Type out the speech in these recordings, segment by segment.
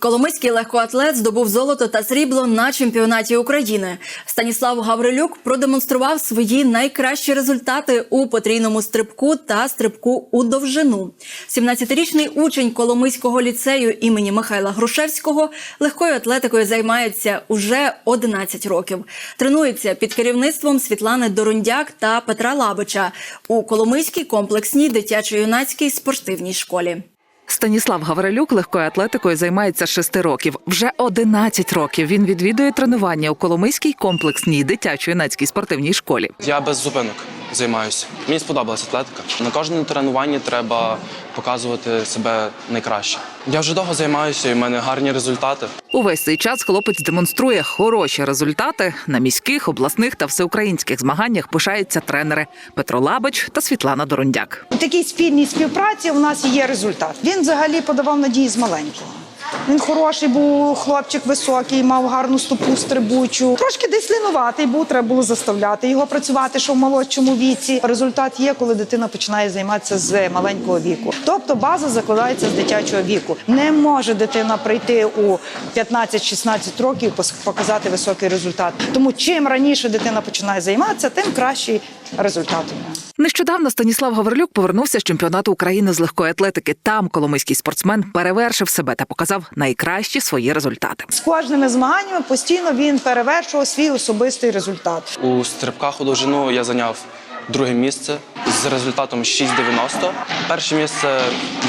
Коломийський легкоатлет здобув золото та срібло на чемпіонаті України. Станіслав Гаврилюк продемонстрував свої найкращі результати у потрійному стрибку та стрибку у довжину. 17-річний учень Коломийського ліцею імені Михайла Грушевського легкою атлетикою займається уже 11 років. Тренується під керівництвом Світлани Дорондяк та Петра Лабича у Коломийській комплексній дитячо-юнацькій спортивній школі. Станіслав Гаврилюк легкою атлетикою займається шести 6 років. Вже 11 років він відвідує тренування у Коломийській комплексній дитячо-юнацькій спортивній школі. Я без зупинок займаюся. Мені сподобалася атлетика. На кожному тренуванні треба показувати себе найкраще. Я вже довго займаюся, і в мене гарні результати. Увесь цей час хлопець демонструє хороші результати на міських, обласних та всеукраїнських змаганнях. Пишаються тренери Петро Лабич та Світлана Дорондяк. У такій спільній співпраці у нас є результат. Він взагалі подавав надії з маленького. Він хороший був хлопчик високий, мав гарну стопу стрибучу. Трошки десь лінуватий був, треба було заставляти його працювати, що в молодшому віці. Результат є, коли дитина починає займатися з маленького віку. Тобто база закладається з дитячого віку. Не може дитина прийти у 15-16 років і показати високий результат. Тому чим раніше дитина починає займатися, тим кращий результат. Нещодавно Станіслав Гаврилюк повернувся з чемпіонату України з легкої атлетики. Там коломийський спортсмен перевершив себе та показав найкращі свої результати. З кожними змаганнями постійно він перевершував свій особистий результат. У стрибках у довжину я зайняв друге місце з результатом 6,90. Перше місце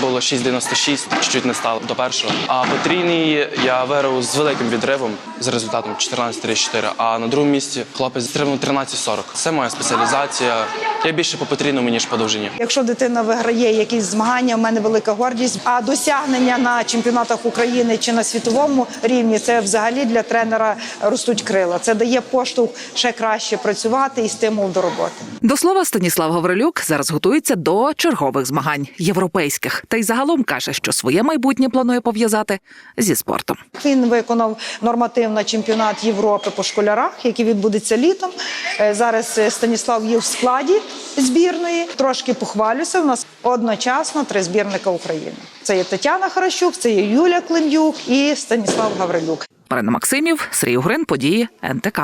було 6,96, чуть не став до першого. А потрійний я виграв з великим відривом з результатом 14,34. А на другому місці хлопець стрибнув 13,40. Це моя спеціалізація. Я більше по потрійному, ніж по довжині. Якщо дитина виграє якісь змагання, в мене велика гордість. А досягнення на чемпіонатах України чи на світовому рівні це взагалі для тренера ростуть крила. Це дає поштовх ще краще працювати і стимул до роботи. До слова, Станіслав Гаврилюк зараз готується до чергових змагань європейських та й загалом каже, що своє майбутнє планує пов'язати зі спортом. Він виконав норматив на чемпіонат Європи по школярах, який відбудеться літом. Е, Зараз е, Станіслав є в складі збірної. Трошки похвалюся. У нас одночасно три збірника України. Це є Тетяна Харащук, це є Юля Клим'юк і Станіслав Гаврилюк. Марина Максимів, Сергій Угрин, події НТК.